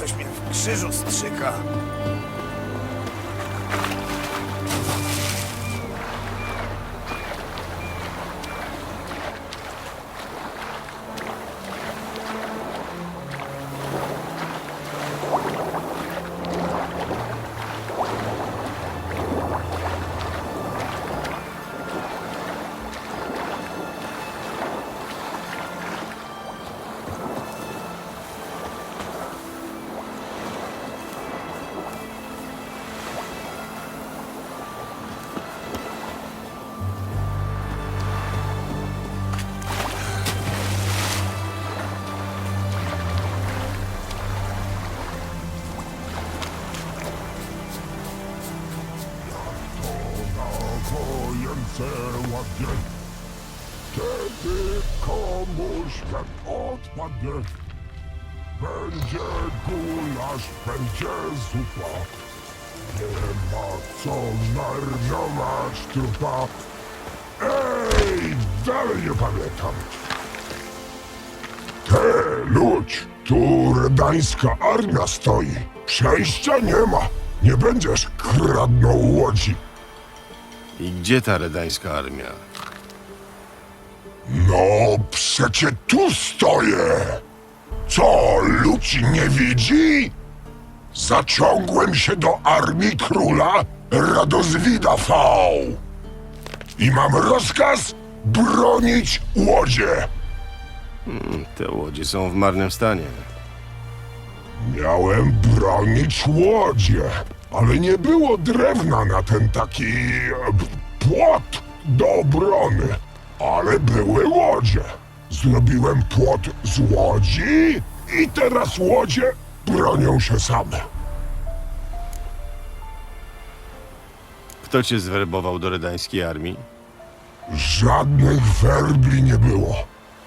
coś mnie w krzyżu strzyka. Wojence ładnie. Kiedy komuś chleb odpadnie, będzie gulasz, będzie zupa. Nie ma co marnować trupa. Ej, dalej nie pamiętam. Te, ludź, tu redańska armia stoi. Przejścia nie ma. Nie będziesz kradnął łodzi. I gdzie ta redańska armia? No, przecie tu stoję! Co, ludzi nie widzi? Zaciągłem się do armii króla Radozwida V. I mam rozkaz bronić łodzie. Te łodzie są w marnym stanie. Miałem bronić łodzie, ale nie było drewna na ten taki e, płot do obrony. Ale były łodzie. Zrobiłem płot z łodzi i teraz łodzie bronią się same. Kto cię zwerbował do redańskiej armii? Żadnych werbli nie było,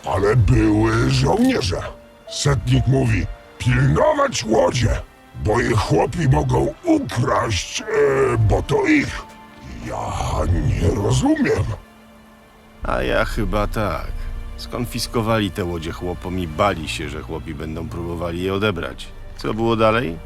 ale były żołnierze. Setnik mówi, pilnować łodzie, bo ich chłopi mogą ukraść, e, bo to ich. Ja nie rozumiem. A ja chyba tak. Skonfiskowali te łodzie chłopom i bali się, że chłopi będą próbowali je odebrać. Co było dalej?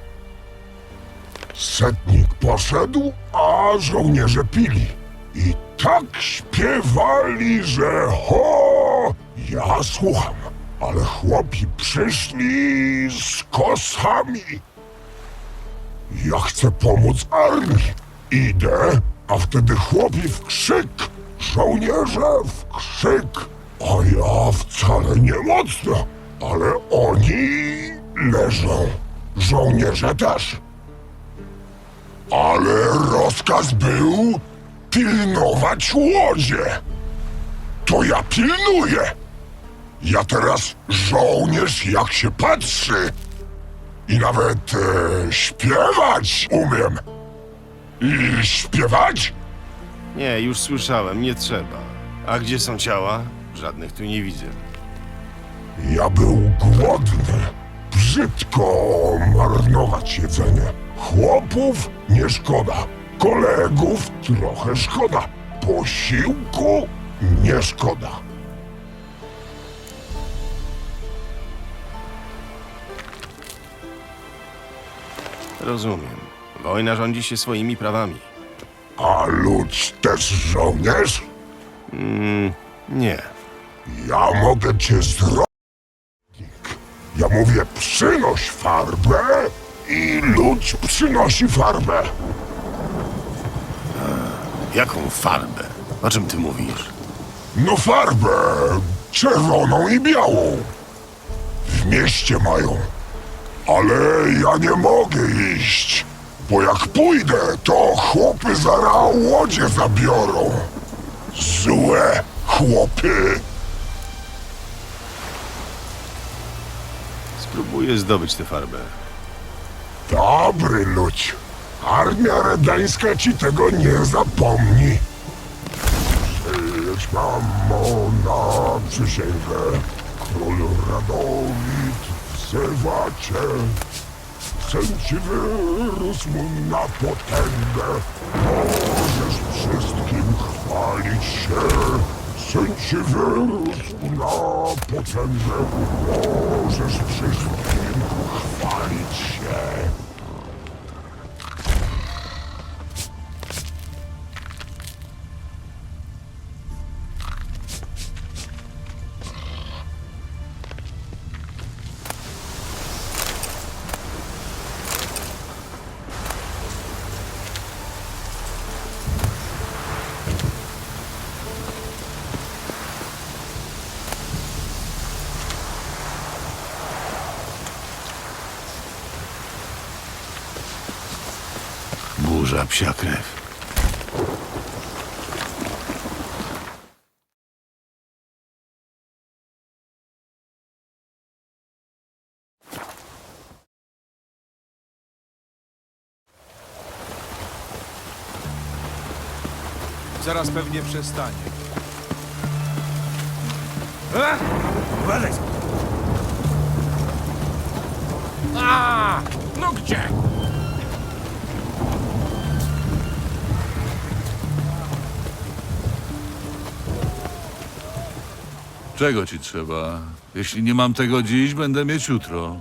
Setnik poszedł, a żołnierze pili. I tak śpiewali, że ho! Ja słucham, ale chłopi przyszli z kosami. Ja chcę pomóc armii. Idę, a wtedy chłopi w krzyk, żołnierze w krzyk. A ja wcale nie mocno, ale oni leżą. Żołnierze też. Ale rozkaz był pilnować łodzie. To ja pilnuję. Ja teraz żołnierz jak się patrzy. I nawet e, śpiewać umiem. I śpiewać? Nie, już słyszałem, nie trzeba. A gdzie są ciała? Żadnych tu nie widzę. Ja był głodny. Brzydko marnować jedzenie. Chłopów nie szkoda. Kolegów trochę szkoda. Posiłku nie szkoda. Rozumiem. Wojna rządzi się swoimi prawami. A ludź też żołnierz? Nie. Ja mogę cię zrobić. Ja mówię, przynoś farbę i ludź przynosi farbę. Jaką farbę? O czym ty mówisz? No farbę czerwoną i białą. W mieście mają. Ale ja nie mogę iść, bo jak pójdę, to chłopy zara łodzie zabiorą. Złe chłopy. Spróbuję zdobyć tę farbę. Dobry ludź. Armia redańska ci tego nie zapomni. Przyjedź mamo na przysięgę. Król Radowid wzywa cię. Syn ci wyrósł na potęgę. Możesz wszystkim chwalić się. ci wyrósł na potęgę. Możesz wszystkim chwalić Burza psia krew. Zaraz pewnie przestanie. Uważaj! A! No gdzie? Czego ci trzeba? Jeśli nie mam tego dziś, będę mieć jutro.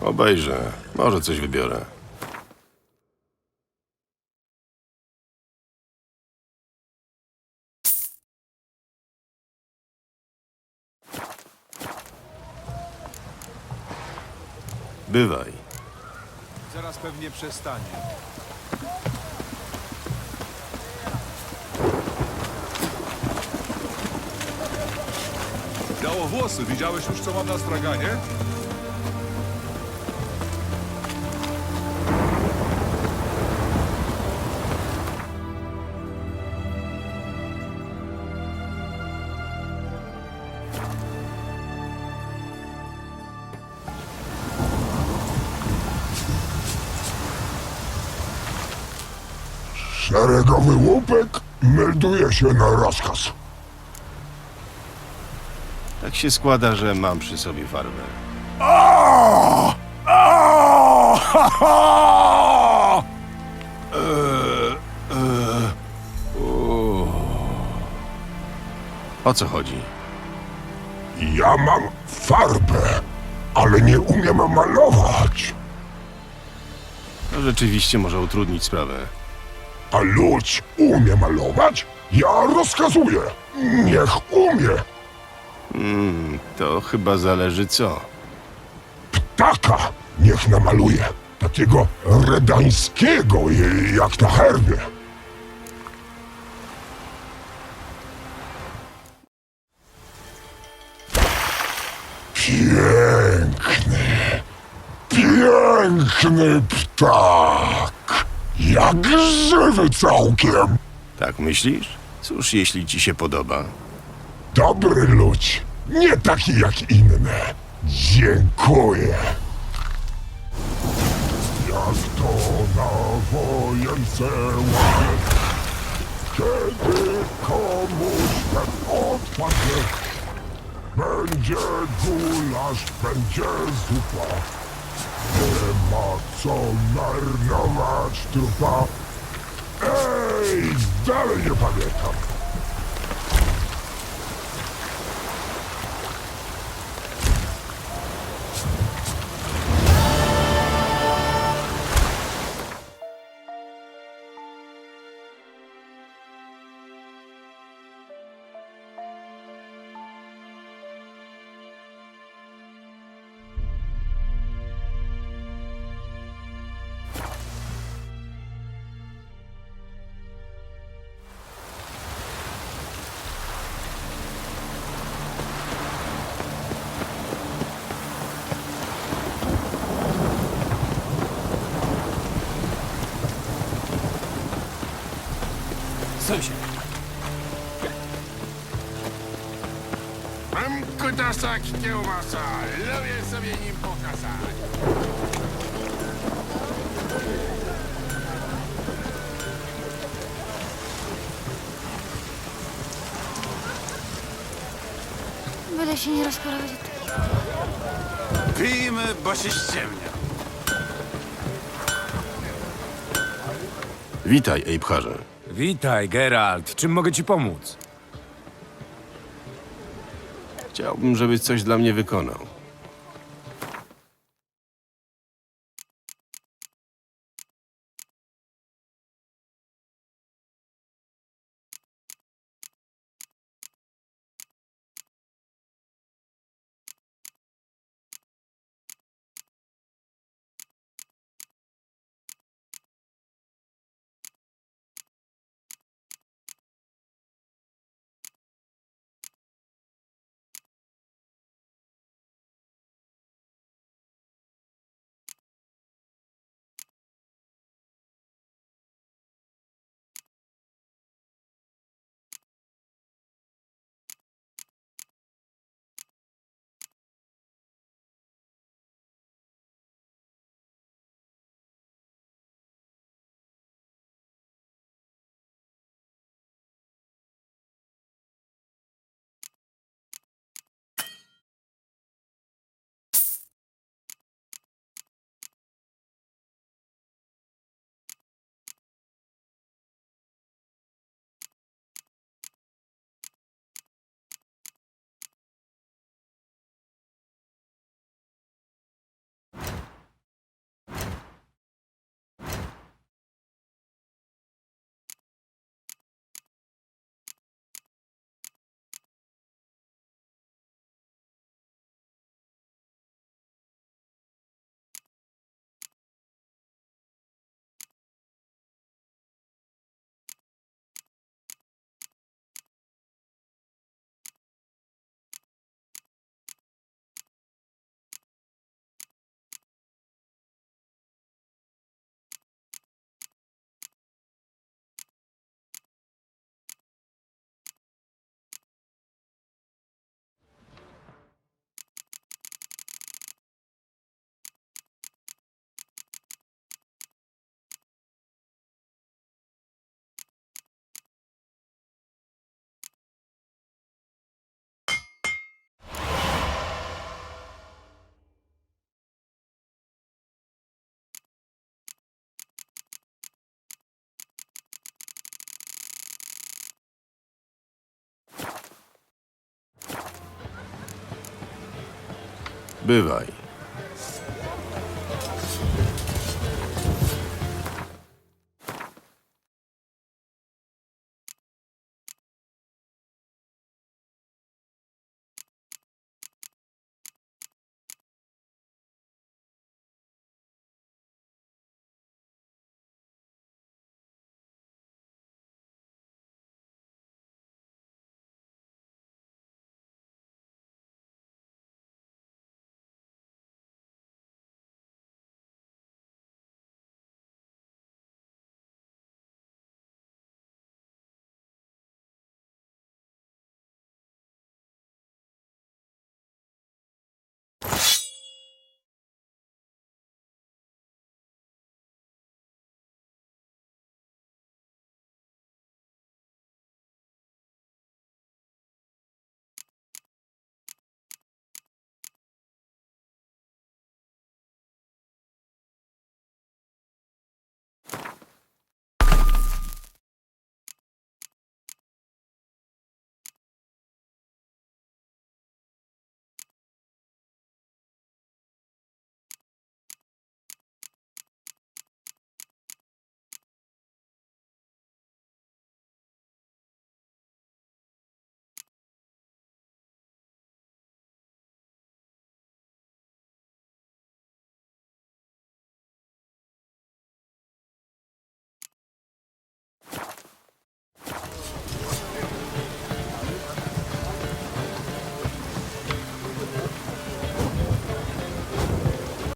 Obejrzę. Może coś wybiorę. Bywaj. Zaraz pewnie przestanie. Biało włosy, widziałeś już co mam na straganie? Szeregowy łupek melduje się na rozkaz. Tak się składa, że mam przy sobie farbę. O! O! O co chodzi? Ja mam farbę, ale nie umiem malować. To rzeczywiście może utrudnić sprawę. A ludź umie malować? Ja rozkazuję. Niech umie. Hmm, to chyba zależy co. Ptaka niech namaluje. Takiego redańskiego, jak na herbie. Piękny, piękny ptak. Jak żywy całkiem. Tak myślisz? Cóż, jeśli ci się podoba. Dobry ludź, nie taki jak inne. Dziękuję. Jak to na wojence kiedy komuś ten odpadnie, będzie gulasz, będzie zupa. Nie ma co marnować trupa. Ej, dalej nie pamiętam. Kutasak kiełbasa, lubię sobie nim pokazać. Byle się nie rozprowadzi. Pijmy, bo się ściemnia. Witaj, Ejbharze. Witaj, Geralt. Czym mogę ci pomóc? Chciałbym, żebyś coś dla mnie wykonał. Bywaj.